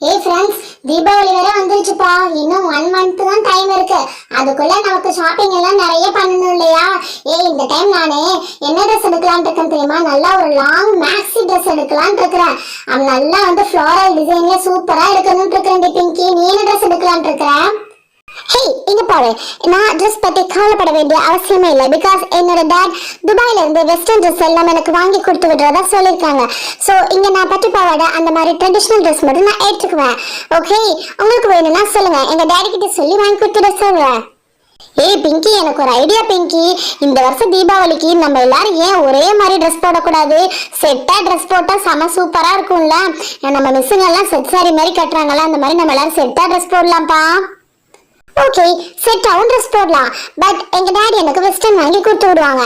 ஏய் ஃப்ரெண்ட்ஸ் தீபாவளி வேற வந்துருச்சுப்பா. இன்னும் ஒன் மந்த் தான் டைம் இருக்கு. அதுக்குள்ள நமக்கு ஷாப்பிங் எல்லாம் நிறைய பண்ணணும் இல்லையா? ஏய் இந்த டைம் நானு என்ன ட்ரெஸ் எடுக்கலாம்னு இருக்கேன் தெரியுமா? நல்லா ஒரு லாங் மேக்ஸி ட்ரெஸ் எடுக்கலாம்னு இருக்கிறேன். நல்லா வந்து ஃப்ளோரல் டிசைன்ல சூப்பரா இருக்கணும்னு இருக்கிறேன் பிங்கி. நீ என்ன ட்ரெஸ் எடுக்கலாம்னு இருக்கிறேன் ஹே இங்க பாரு. நான் ட்ரெஸ் பத்தி கவலைப்பட வேண்டிய அவசியமே இல்லை. பிகாஸ் என்னோட டேட் துபாயில இருந்து வெஸ்டர்ன் ட்ரெஸ் எல்லாம் எனக்கு வாங்கி கொடுத்து விடுறதா சொல்லியிருக்காங்க. ஸோ இங்க நான் பட்டு பாவாடை அந்த மாதிரி ட்ரெடிஷ்னல் ட்ரெஸ் மட்டும் நான் எடுத்துக்குவேன் ஓகே உங்களுக்கு வேணும்னா சொல்லுங்க. எங்க டேடி கிட்ட சொல்லி வாங்கி கொடுத்துட சொல்றேன் ஏய் பிங்கி எனக்கு ஒரு ஐடியா பிங்கி இந்த வருஷம் தீபாவளிக்கு நம்ம எல்லாரும் ஏன் ஒரே மாதிரி ட்ரெஸ் போடக்கூடாது? செட்டாக ட்ரெஸ் போட்டால் செம சூப்பராக இருக்கும்ல. நம்ம மிஸ்ஸுங்கெல்லாம் செட் சாரி மாதிரி கட்டுறாங்கல்ல அந்த மாதிரி நம்ம எல்லாரும் செட்டாக ட்ரெஸ் போடலாம்ப்பா. ஓகே செட்டாகவும் ட்ரெஸ் போடலாம். பட் எங்க டேடி எனக்கு வெஸ்டர்ன் வாங்கி கொடுத்து விடுவாங்க.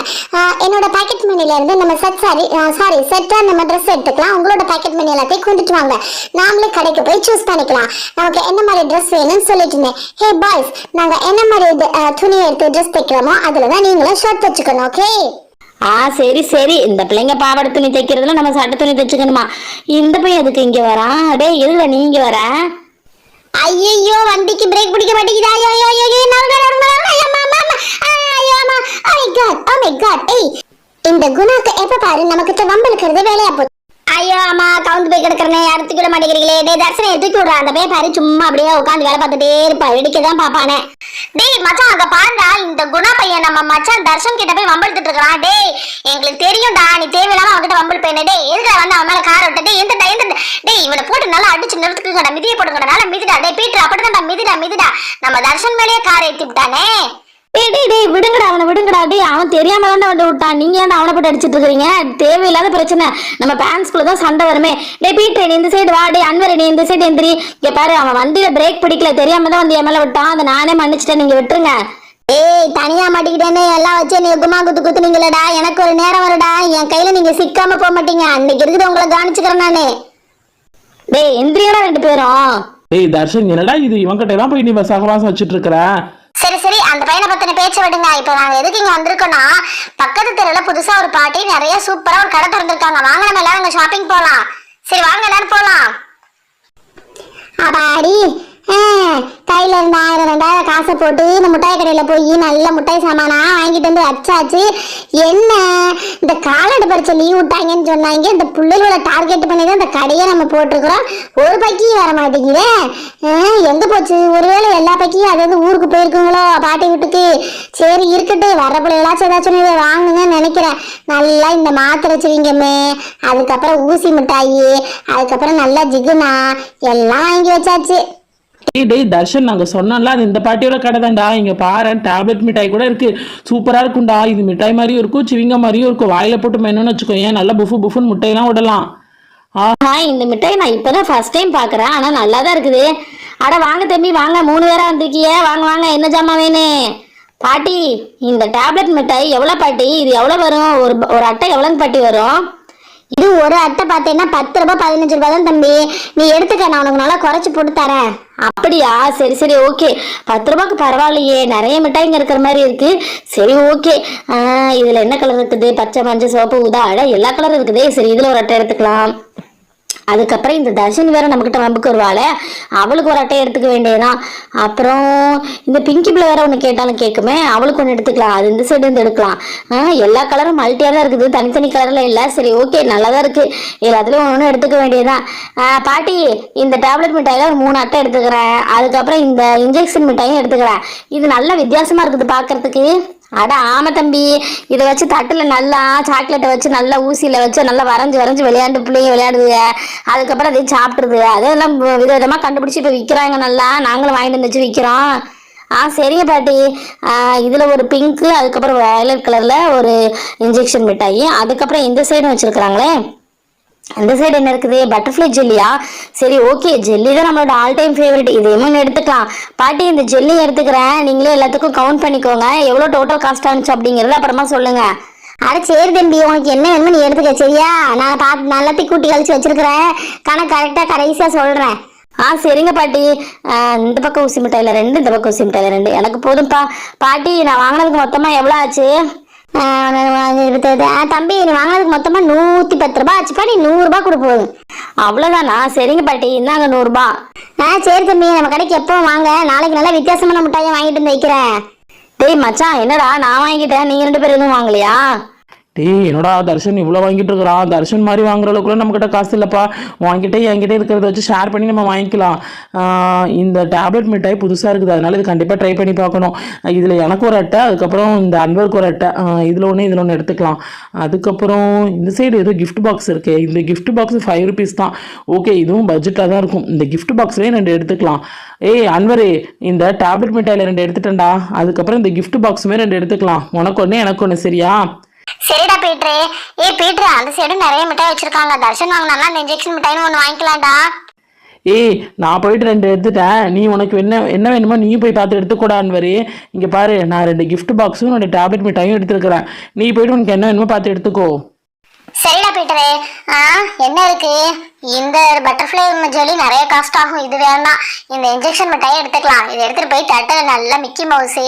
என்னோட பாக்கெட் மணில இருந்து நம்ம செட் சாரி சாரி செட்டா நம்ம ட்ரெஸ் எடுத்துக்கலாம். உங்களோட பாக்கெட் மணி எல்லாத்தையும் கொண்டுட்டு வாங்க. நாமளே கடைக்கு போய் சூஸ் பண்ணிக்கலாம். நமக்கு என்ன மாதிரி ட்ரெஸ் வேணும்னு சொல்லிட்டு இருந்தேன். ஹே பாய்ஸ் நாங்க என்ன மாதிரி துணி எடுத்து ட்ரெஸ் தைக்கிறோமோ அதில் தான் நீங்களும் ஷர்ட் வச்சுக்கணும் ஓகே ஆ சரி சரி. இந்த பிள்ளைங்க பாவாடை துணி தைக்கிறதுல நம்ம சட்டை துணி தைச்சுக்கணுமா? இந்த பையன் எதுக்கு இங்க வரான்? அடே இல்லை நீங்கள் வர? ஐயோ வண்டிக்கு பிரேக் பிடிக்க மாட்டேங்குது. ஐயோ ஐயோ ஐயோ ஐயோ நறுங்க, ஐயோ, அம்மா, ஐயோ, அம்மா. Oh, oh ஏய், இந்த குணாக்கு எப்ப பாரு நமக்கு வம்பளுக்கிறது வேலையா போச்சு. ஐயோ அம்மா கவுண்ட் போய் கிடக்குறேன் யாரும் தூக்கிட மாட்டேங்கிறீங்களே. டே தர்சனை தூக்கி விடுறா. அந்த பையன் பாரு சும்மா அப்படியே உட்காந்து வேலை பார்த்துட்டே இருப்பா. வெடிக்க தான் பாப்பானே டேய் மச்சான் அங்க பாருடா இந்த குணா பையன் நம்ம மச்சான் தர்ஷன் கிட்ட போய் வம்பழுத்துட்டு இருக்கான் டேய் எங்களுக்கு தெரியும்டா நீ தேவையில்லாம அவன்கிட்ட வம்பல் பையனே டேய் எதுக்கு வந்து அவன் மேல கார் விட்ட? டேய் எந்த எந்த டேய் இவனை போட்டு நல்லா அடிச்சு நிறுத்துக்குங்கடா மிதியை போட்டுங்கடா நல்லா மிதிடா டேய் பீட்டர் அப்படிதான்டா மிதிடா மிதிடா. நம்ம தர்ஷன் மேலேயே கார் ஏத்தி விட்டானே. டேய் டேய் டேய் விடுங்கடா அவனை விடுங்கடா. டேய் அவன் விட்டான் நீங்க ஏன்டா அவனை போட்டு அடிச்சிட்டு இருக்கீங்க தேவையில்லாத பிரச்சனை. நம்ம பேரண்ட்ஸ்குள்ள தான் சண்டை வருமே. டேய் பீட்டர் நீ இந்த சைடு வா? டேய் அன்வர் நீ இந்த சைடு எந்திரி. இங்க பாரு அவன் வண்டியில பிரேக் பிடிக்கல. தெரியாம தான் வந்து என் மேல விட்டான். அதை நானே மன்னிச்சிட்டேன். நீங்க விட்டுருங்க. ஏய் தனியா மாட்டிக்கிட்டேன்னு எல்லாம் வச்சு நீ குமா குத்து குத்துனீங்களடா? எனக்கு ஒரு நேரம் வருடா. என் கையில நீங்க சிக்காம போக மாட்டீங்க. அன்னைக்கு இருக்குது உங்களை கவனிச்சுக்கிறேன் நானு. டேய் எந்திரியடா ரெண்டு பேரும். டேய் தர்ஷன் என்னடா இது? இவன்கிட்ட தான் போய் நீ சகவாசம் வச்சுட்டு இருக்கிற? சரி சரி அந்த பையனை பத்தின பேச்சு விடுங்க. இப்போ நாங்க எதுக்கு இங்க வந்திருக்கோம்னா பக்கத்து தெருவுல புதுசா ஒரு பாட்டி நிறைய சூப்பரா ஒரு கடை திறந்திருக்காங்க. வாங்க நம்ம எல்லாரும் அங்க ஷாப்பிங் போலாம். சரி வாங்க எல்லாரும் போலாம். அப்பாடி. கையில இருந்த ஆயிரம் ரெண்டாயிரம் காசை போட்டு இந்த முட்டாய் கடையில் போய் நல்ல முட்டாய் சாமானா வாங்கிட்டு வந்து வச்சாச்சு. என்ன? இந்த காலாண்டு பரிச்சை லீவ் விட்டாங்கன்னு சொன்னாங்க. இந்த பிள்ளைகளோட டார்கெட் பண்ணி தான் இந்த கடையை நம்ம போட்டிருக்கிறோம். ஒரு பக்கியும் வர மாட்டேங்குதே. ஆஹ், எங்க போச்சு? ஒருவேளை எல்லா பைக்கியும் அதாவது ஊருக்கு போயிருக்குங்களோ பாட்டி வீட்டுக்கு? சரி இருக்கட்டு வர பிள்ளைகளாச்சும் ஏதாச்சும் இதை வாங்குங்கன்னு நினைக்கிறேன். நல்லா இந்த மாத்திரை வச்சுருங்கம்மே. அதுக்கப்புறம் ஊசி மிட்டாயி அதுக்கப்புறம் நல்லா ஜிகுனா எல்லாம் வாங்கி வச்சாச்சு. டேய் தர்ஷன் நாங்க சொன்னோம்ல அது இந்த பாட்டியோட கடை தான்டா. இங்க பாரு டேப்லெட் மிட்டாய் கூட இருக்கு. சூப்பரா இருக்கும்டா. இது மிட்டாய் மாதிரியும் இருக்கும் சிவிங்க மாதிரியும் இருக்கும். வாயில போட்டு மென்னு வச்சுக்கோ ஏன் நல்லா புஃபு புஃபுன்னு முட்டையெல்லாம் விடலாம் ஆஹா இந்த மிட்டாய் நான் இப்பதான் ஃபர்ஸ்ட் டைம் பாக்குறேன் ஆனா நல்லா தான் இருக்குது. அட வாங்க தம்பி வாங்க. மூணு பேரா வந்திருக்கிய வாங்க வாங்க. என்ன ஜாமா வேணும் பாட்டி இந்த டேப்லெட் மிட்டாய் எவ்வளவு பாட்டி? இது எவ்வளவு வரும்? ஒரு ஒரு அட்டை எவ்வளவு பாட்டி வரும்? இது ஒரு அட்டை பார்த்தீங்கன்னா பத்து ரூபாய் பதினஞ்சு ரூபாய் தான் தம்பி. நீ எடுத்துக்க நான் உனக்கு நல்லா குறைச்சு போட்டு தரேன். அப்படியா? சரி சரி ஓகே. பத்து ரூபாய்க்கு பரவாயில்லையே. நிறைய மிட்டாய்ங்க இருக்கிற மாதிரி இருக்கு. சரி ஓகே. இதுல என்ன கலர் இருக்குது? பச்சை மஞ்சள் சிவப்பு உதா அட எல்லா கலரும் இருக்குதே. சரி இதுல ஒரு அட்டை எடுத்துக்கலாம். அதுக்கப்புறம் இந்த தர்ஷினி வேற நம்மக்கிட்ட வம்புக்கு வருவாள் அவளுக்கு ஒரு அட்டை எடுத்துக்க வேண்டியதுதான். அப்புறம் இந்த பிங்கி பிள்ளை வேற ஒன்று கேட்டாலும் கேட்குமே அவளுக்கு ஒன்று எடுத்துக்கலாம். அது இந்த சைடு இருந்து எடுக்கலாம். எல்லா கலரும் மல்ட்டியாக தான் இருக்குது. தனித்தனி கலரில் இல்லை. சரி ஓகே நல்லா தான் இருக்குது எல்லாத்துலேயும் ஒன்று ஒன்று எடுத்துக்க வேண்டியதுதான். பாட்டி இந்த டேப்லெட் மிட்டாயில் ஒரு மூணு அட்டை எடுத்துக்கிறேன். அதுக்கப்புறம் இந்த இன்ஜெக்ஷன் மிட்டாயும் எடுத்துக்கிறேன். இது நல்ல வித்தியாசமாக இருக்குது பார்க்கறதுக்கு அட ஆமா தம்பி. இதை வச்சு தட்டுல நல்லா சாக்லேட்டை வச்சு நல்லா ஊசியில வச்சு நல்லா வரைஞ்சு வரைஞ்சு விளையாண்டு பிள்ளைங்க விளையாடுதுங்க. அதுக்கப்புறம் அதையும் சாப்பிட்ருது அதெல்லாம் விதவிதமா கண்டுபிடிச்சி இப்போ விற்கிறாங்க நல்லா. நாங்களும் வாங்கிட்டு வந்து வச்சு விற்கிறோம் ஆ சரிங்க பாட்டி. இதில் இதுல ஒரு பிங்க்கு அதுக்கப்புறம் வயலட் கலர்ல ஒரு இன்ஜெக்ஷன் மிட்டாயி. அதுக்கப்புறம் இந்த சைடும் வச்சிருக்கிறாங்களே. அந்த சைடு என்ன இருக்குது? பட்டர்ஃப்ளை ஜெல்லியா சரி ஓகே ஜெல்லி தான் நம்மளோட ஆல் டைம் ஃபேவரட் இது இன்னும் எடுத்துக்கலாம். பாட்டி இந்த ஜெல்லி எடுத்துக்கிறேன். நீங்களே எல்லாத்துக்கும் கவுண்ட் பண்ணிக்கோங்க. எவ்வளோ டோட்டல் காஸ்ட் ஆனிச்சு அப்படிங்கிறது அப்புறமா சொல்லுங்க. அட சரி தம்பி உனக்கு என்ன வேணுமோ நீ எடுத்துக்க சரியா? நான் பார்த்து நல்லாத்தையும் கூட்டி கழிச்சு வச்சிருக்கிறேன். கணக்கு கரெக்டாக கடைசியாக சொல்கிறேன் ஆ சரிங்க பாட்டி. இந்த பக்கம் ஊசி மிட்டாயில் ரெண்டு இந்த பக்கம் ஊசி மிட்டாயில் ரெண்டு. எனக்கு போதும்ப்பா பாட்டி நான் வாங்கினதுக்கு மொத்தமாக எவ்வளோ ஆச்சு? தம்பி நீ வாங்கினதுக்கு மொத்தமா நூத்தி பத்து ரூபாய் ஆச்சுப்பா. நீ நூறு ரூபாய் கொடு போதும். அவ்வளவுதானா? சரிங்க பாட்டி. இந்தாங்க நூறு ரூபாய் ஆ சரி தம்பி. நம்ம கடைக்கு எப்போ வாங்க. நாளைக்கு நல்லா வித்தியாசமான மிட்டாயை வாங்கிட்டு வந்து வைக்கிறேன். டேய் மச்சான் என்னடா? நான் வாங்கிட்டேன். நீங்க ரெண்டு பேரும் எதுவும் வாங்கலையா? டேய் என்னடா தர்ஷன் இவ்வளோ வாங்கிட்டு இருக்கிறான் தர்ஷன் மாதிரி வாங்குற அளவுக்குலாம் நம்மக்கிட்ட காசு இல்லைப்பா. வாங்கிட்டே என்கிட்ட இருக்கிறத வச்சு ஷேர் பண்ணி நம்ம வாங்கிக்கலாம். இந்த டேப்லெட் மிட்டாய் புதுசாக இருக்குது. அதனால இது கண்டிப்பாக ட்ரை பண்ணி பார்க்கணும். இதில் எனக்கு ஒரு அட்டை அதுக்கப்புறம் இந்த அன்பருக்கு ஒரு அட்டை. இதில் ஒன்று இதில் ஒன்று எடுத்துக்கலாம். அதுக்கப்புறம் இந்த சைடு ஏதோ கிஃப்ட் பாக்ஸ் இருக்கு. இந்த கிஃப்ட் பாக்ஸ் ஃபைவ் ருபீஸ் தான். ஓகே இதுவும் பட்ஜெட்டாக தான் இருக்கும். இந்த கிஃப்ட் பாக்ஸ்லேயே ரெண்டு எடுத்துக்கலாம். ஏய் அன்வரே இந்த டேப்லெட் மிட்டாயில் ரெண்டு எடுத்துட்டேன்டா. அதுக்கப்புறம் இந்த கிஃப்ட் பாக்ஸுமே ரெண்டு எடுத்துக்கலாம். உனக்கு ஒன்று எனக்கு ஒன்று சரியா? சரிடா பீட்ரு ஏ பீட்ரு அந்த சைடு நிறைய மிட்டாய் வச்சிருக்காங்க. தர்ஷன் வாங்கினா அந்த இன்ஜெக்ஷன் மிட்டாய்னு ஒன்று வாங்கிக்கலாம்டா. ஏய் நான் போயிட்டு ரெண்டு எடுத்துட்டேன். நீ உனக்கு என்ன என்ன வேணுமோ நீ போய் பார்த்து எடுத்துக்கூடான்னு வரி இங்கே பாரு நான் ரெண்டு கிஃப்ட் பாக்ஸும் ரெண்டு டேப்லெட் மிட்டாயும் எடுத்துருக்கிறேன். நீ போயிட்டு உனக்கு என்ன வேணுமோ பார்த்து எடுத்துக்கோ. சரிடா பீட்டரே. ஆ என்ன இருக்கு? இந்த பட்டர்ஃப்ளை ஜெல்லி நிறைய காஸ்ட் ஆகும். இது வேண்டாம். இந்த இன்ஜெக்ஷன் மிட்டாயை எடுத்துக்கலாம். இதை எடுத்துகிட்டு போய் தட்டை நல்லா மிக்கி மவுஸு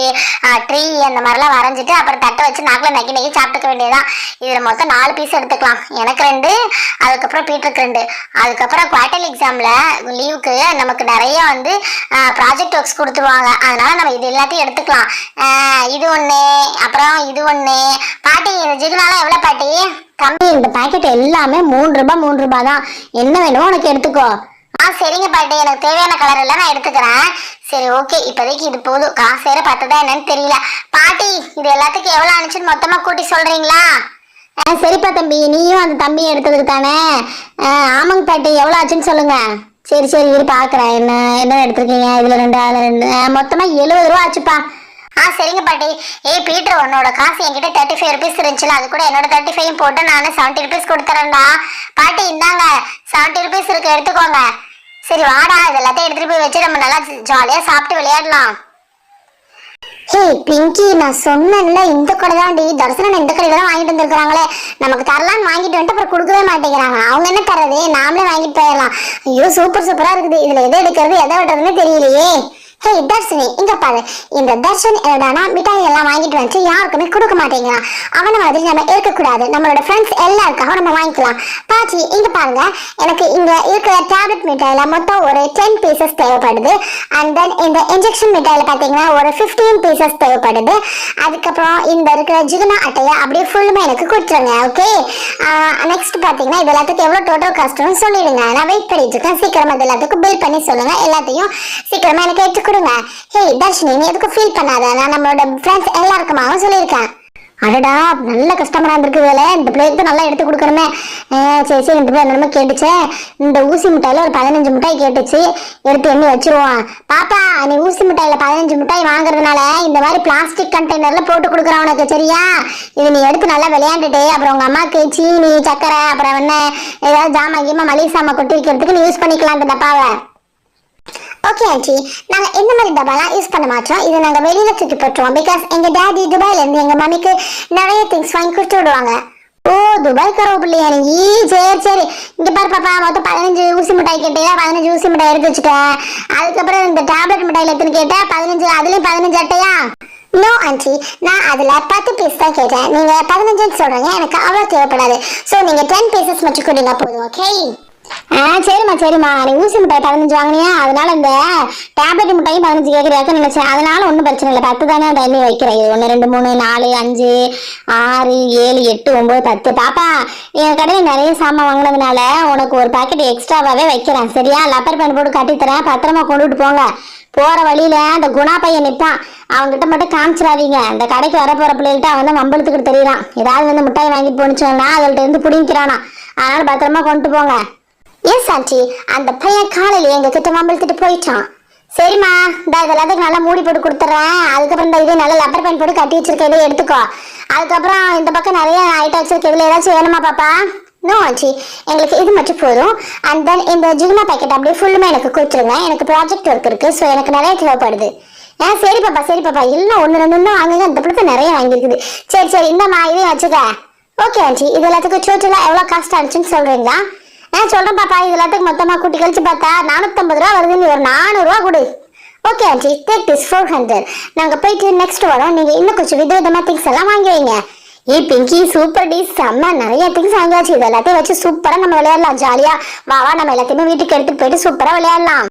ட்ரீ அந்த மாதிரிலாம் வரைஞ்சிட்டு அப்புறம் தட்டை வச்சு நாக்கில் நக்கி நக்கி சாப்பிட்டுக்க வேண்டியதுதான். இதில் மொத்தம் நாலு பீஸ் எடுத்துக்கலாம். எனக்கு ரெண்டு அதுக்கப்புறம் பீட்டருக்கு ரெண்டு. அதுக்கப்புறம் குவார்டர்லி எக்ஸாமில் லீவுக்கு நமக்கு நிறைய வந்து ப்ராஜெக்ட் ஒர்க்ஸ் கொடுத்துருவாங்க. அதனால் நம்ம இது எல்லாத்தையும் எடுத்துக்கலாம். இது ஒன்று அப்புறம் இது ஒன்று பாட்டி இந்த ஜிகுனாலாம் எவ்வளோ பாட்டி? தம்பி இந்த பாக்கெட் எல்லாமே மூணு ரூபாய் மூணு ரூபாய் தான் என்ன வேணுமோ உனக்கு எடுத்துக்கோ. ஆ சரிங்க பாட்டி. எனக்கு தேவையான கலர் எல்லாம் நான் எடுத்துக்கிறேன். சரி ஓகே இப்போதைக்கு இது போதும். காசு வேற பார்த்ததா என்னன்னு தெரியல. பாட்டி இது எல்லாத்துக்கும் எவ்வளோ அனுப்பிச்சுன்னு மொத்தமா கூட்டி சொல்றீங்களா? ஆ சரிப்பா தம்பி. நீயும் அந்த தம்பியும் எடுத்ததுக்கு தானே? ஆமாங்க பாட்டி. எவ்வளோ ஆச்சுன்னு சொல்லுங்க. சரி சரி இரு பார்க்குறேன் என்ன என்ன எடுத்துருக்கீங்க? இதில் ரெண்டு அதில் ரெண்டு. மொத்தமாக மொத்தமா எழுபது ரூபா ஆச்சுப்பா. ஆ சரிங்க பாட்டி. ஏய் பீட்டர் உன்னோட காசு என்கிட்ட தேர்ட்டி ஃபைவ் ருபீஸ் இருந்துச்சுல அது கூட என்னோட தேர்ட்டி ஃபைவ் போட்டு நான் செவன்ட்டி ருபீஸ் கொடுத்துறேன்டா. பாட்டி இந்தாங்க. செவன்ட்டி ருபீஸ் இருக்கு எடுத்துக்கோங்க. சரி வாடா. இது எல்லாத்தையும் எடுத்துட்டு போய் வச்சு நம்ம நல்லா ஜாலியாக சாப்பிட்டு விளையாடலாம். ஹே பிங்கி நான் சொன்னேன்ல இந்த கடை தான்டி தர்சனம் இந்த கடையில தான் வாங்கிட்டு வந்திருக்கிறாங்களே. நமக்கு தரலான்னு வாங்கிட்டு வந்துட்டு அப்புறம் கொடுக்கவே மாட்டேங்கிறாங்க. அவங்க என்ன தரது? நாமளே வாங்கிட்டு போயிடலாம். ஐயோ சூப்பர் சூப்பராக இருக்குது. இதில் எதை எடுக்கிறது எதை விட்டுறதுன்னு தெரியலையே. ஹே தர்ஷினி இங்க பாரு. இந்த தர்ஷன் என்னடானா மிட்டாய் எல்லாம் வாங்கிட்டு வந்து யாருக்குமே கொடுக்க மாட்டேங்கிறான் அவன மாதிரி நம்ம இருக்கக்கூடாது. நம்மளோட ஃப்ரெண்ட்ஸ் எல்லாருக்காக நம்ம வாங்கிக்கலாம். பாச்சி இங்க பாருங்க. எனக்கு இங்க இருக்கிற டேப்லெட் மிட்டாயில மொத்தம் ஒரு டென் பீசஸ் தேவைப்படுது. அண்ட் தென் இந்த இன்ஜெக்ஷன் மிட்டாயில பாத்தீங்கன்னா ஒரு ஃபிஃப்டீன் பீசஸ் தேவைப்படுது. அதுக்கப்புறம் இந்த இருக்கிற ஜிகுனா அட்டையை அப்படியே ஃபுல்லுமே எனக்கு கொடுத்துருங்க ஓகே நெக்ஸ்ட் பாத்தீங்கன்னா இது எல்லாத்துக்கும் எவ்வளவு டோட்டல் காஸ்ட்னு சொல்லிடுங்க. நான் வெயிட் பண்ணிட்டு இருக்கேன். சீக்கிரமா இது எல்லாத்துக்கும் பில் பண்ணி சொல்லுங்க. எல்லாத்தையும் சீக்கிரமா எனக்கு எடுத்து கொடுங்க. ஹே தர்ஷினி நீ எதுக்கும் ஃபீல் பண்ணாத. நான் நம்மளோட ஃப்ரெண்ட்ஸ் எல்லாருக்குமாவும் சொல்லியிருக்கேன். அடடா நல்ல கஸ்டமரா இருந்திருக்கு வேலை இந்த பிளேட் நல்லா எடுத்து கொடுக்கணுமே. சரி சரி இந்த பிள்ளை என்னமோ கேட்டுச்சே. இந்த ஊசி மிட்டாயில ஒரு பதினஞ்சு மிட்டாய் கேட்டுச்சு. எடுத்து எண்ணி வச்சிருவோம். பாப்பா நீ ஊசி மிட்டாயில பதினஞ்சு மிட்டாய் வாங்குறதுனால இந்த மாதிரி பிளாஸ்டிக் கண்டெய்னரில் போட்டு கொடுக்குறேன் உனக்கு சரியா? இது நீ எடுத்து நல்லா விளையாண்டுட்டு அப்புறம் உங்க அம்மாவுக்கு சீனி சக்கரை அப்புறம் என்ன ஏதாவது ஜாமான் கீமா மளிகை சாமான் கொட்டி வைக்கிறதுக்கு நீ யூஸ் பண்ணிக்கலாம் இந்த டப்பாவை ஓகே ஆண்டி நாங்க எந்த மாதிரி டப்பாலாம் யூஸ் பண்ண மாட்டோம். இதை நாங்க வெளியில தூக்கி போட்டுருவோம். பிகாஸ் எங்க டேடி துபாயிலேருந்து இருந்து எங்க மம்மிக்கு நிறைய திங்ஸ் வாங்கி கொடுத்து விடுவாங்க. ஓ துபாய் கரவு பிள்ளையா நீ சரி சரி. இங்க பாரு பாப்பா மொத்தம் பதினஞ்சு ஊசி மிட்டாய் கேட்டியா பதினஞ்சு ஊசி மிட்டாய் எடுத்து வச்சுட்டேன் அதுக்கப்புறம் இந்த டேப்லெட் மிட்டாயில் எத்தனை கேட்டா பதினஞ்சு அதுலயும் பதினஞ்சு அட்டையா? நோ ஆண்டி நான் அதுல பத்து பீஸ் தான் கேட்டேன். நீங்க பதினஞ்சுன்னு சொல்றீங்க. எனக்கு அவ்வளோ தேவைப்படாது. ஸோ நீங்க டென் பீசஸ் மட்டும் கொடுங்க போதும் ஓகே ஆ சரிம்மா சரிம்மா. நீ ஊசி மிட்டாய் பதினஞ்சு வாங்கினியா? அதனால இந்த டேப்லெட் மிட்டாயும் பதினஞ்சு கேட்குறியாக்க நினைச்சேன். அதனால ஒன்றும் பிரச்சனை இல்லை. பத்து தானே அந்த வைக்கிறேன். இது ஒன்று ரெண்டு மூணு நாலு அஞ்சு ஆறு ஏழு எட்டு ஒம்பது பத்து. பாப்பா என் கடையில் நிறைய சாமான் வாங்கினதுனால உனக்கு ஒரு பாக்கெட் எக்ஸ்ட்ராவாகவே வைக்கிறேன். சரியா? லப்பர் பேண்ட் போட்டு கட்டித்தரேன் பத்திரமா கொண்டுட்டு போங்க. போற வழியில அந்த குணா பையன் நிற்பான் அவங்ககிட்ட மட்டும் காமிச்சிடாதீங்க. அந்த கடைக்கு வர போற பிள்ளைகள்ட்ட அவன் தான் மம்பளத்துக்கிட்டு தெரியறான். ஏதாவது வந்து மிட்டாய் வாங்கிட்டு போனிச்சோன்னா அவள்கிட்ட இருந்து பிடிக்கிறானா அதனால பத்திரமா கொண்டு போங்க. எஸ் ஆண்டி அந்த பையன் காலையில எங்க கிட்ட மம்பளத்துட்டு போயிட்டான். சரிம்மா இந்த இதெல்லாத்துக்கு நல்லா மூடி போட்டு கொடுத்துட்றேன் அதுக்கப்புறம் இந்த இதே நல்லா லப்பர் பேண்ட் போட்டு கட்டி வச்சிருக்க இதை எடுத்துக்கோ. அதுக்கப்புறம் இந்த பக்கம் நிறைய ஐட்டம் வச்சிருக்க இதில் ஏதாச்சும் வேணுமா பாப்பா? No aunty. எங்களுக்கு இது மட்டும் போதும். அண்ட் தென் இந்த ஜிகுமா பேக்கெட் அப்படியே ஃபுல்லுமே எனக்கு கொடுத்துருங்க. எனக்கு ப்ராஜெக்ட் ஒர்க் இருக்கு ஸோ எனக்கு நிறைய தேவைப்படுது. ஆ சரி பாப்பா சரி பாப்பா. இல்லை ஒன்று ரெண்டு தான் வாங்குங்க. இந்த பிள்ளை நிறைய வாங்கியிருக்குது. சரி சரி இந்தம்மா இதையும் வச்சுக்க. Okay aunty. இது எல்லாத்துக்கும் டோட்டலாக எவ்வளோ காஸ்ட் ஆச்சுன்னு சொல்றீங்களா? நான் சொல்கிறேன் பாப்பா இது எல்லாத்துக்கு மொத்தமாக கூட்டி கழிச்சு பார்த்தா நானூற்றம்பது ரூபா வருது நீ ஒரு நானூறுரூவா கொடு. Okay aunty take this four hundred நாங்கள் போயிட்டு நெக்ஸ்ட் வரோம். நீங்கள் இன்னும் கொஞ்சம் விதவிதமாக திங்ஸ் எல்லாம் வாங்கி வைங்க. ஏ பிங்கி சூப்பர் டி செம்ம நிறைய திங்ஸ் வாங்கியாச்சு. இது எல்லாத்தையும் வச்சு சூப்பரா நம்ம விளையாடலாம். ஜாலியா வா வா நம்ம எல்லாத்தையுமே வீட்டுக்கு எடுத்துட்டு போயிட்டு சூப்பராக விளையாடலாம்.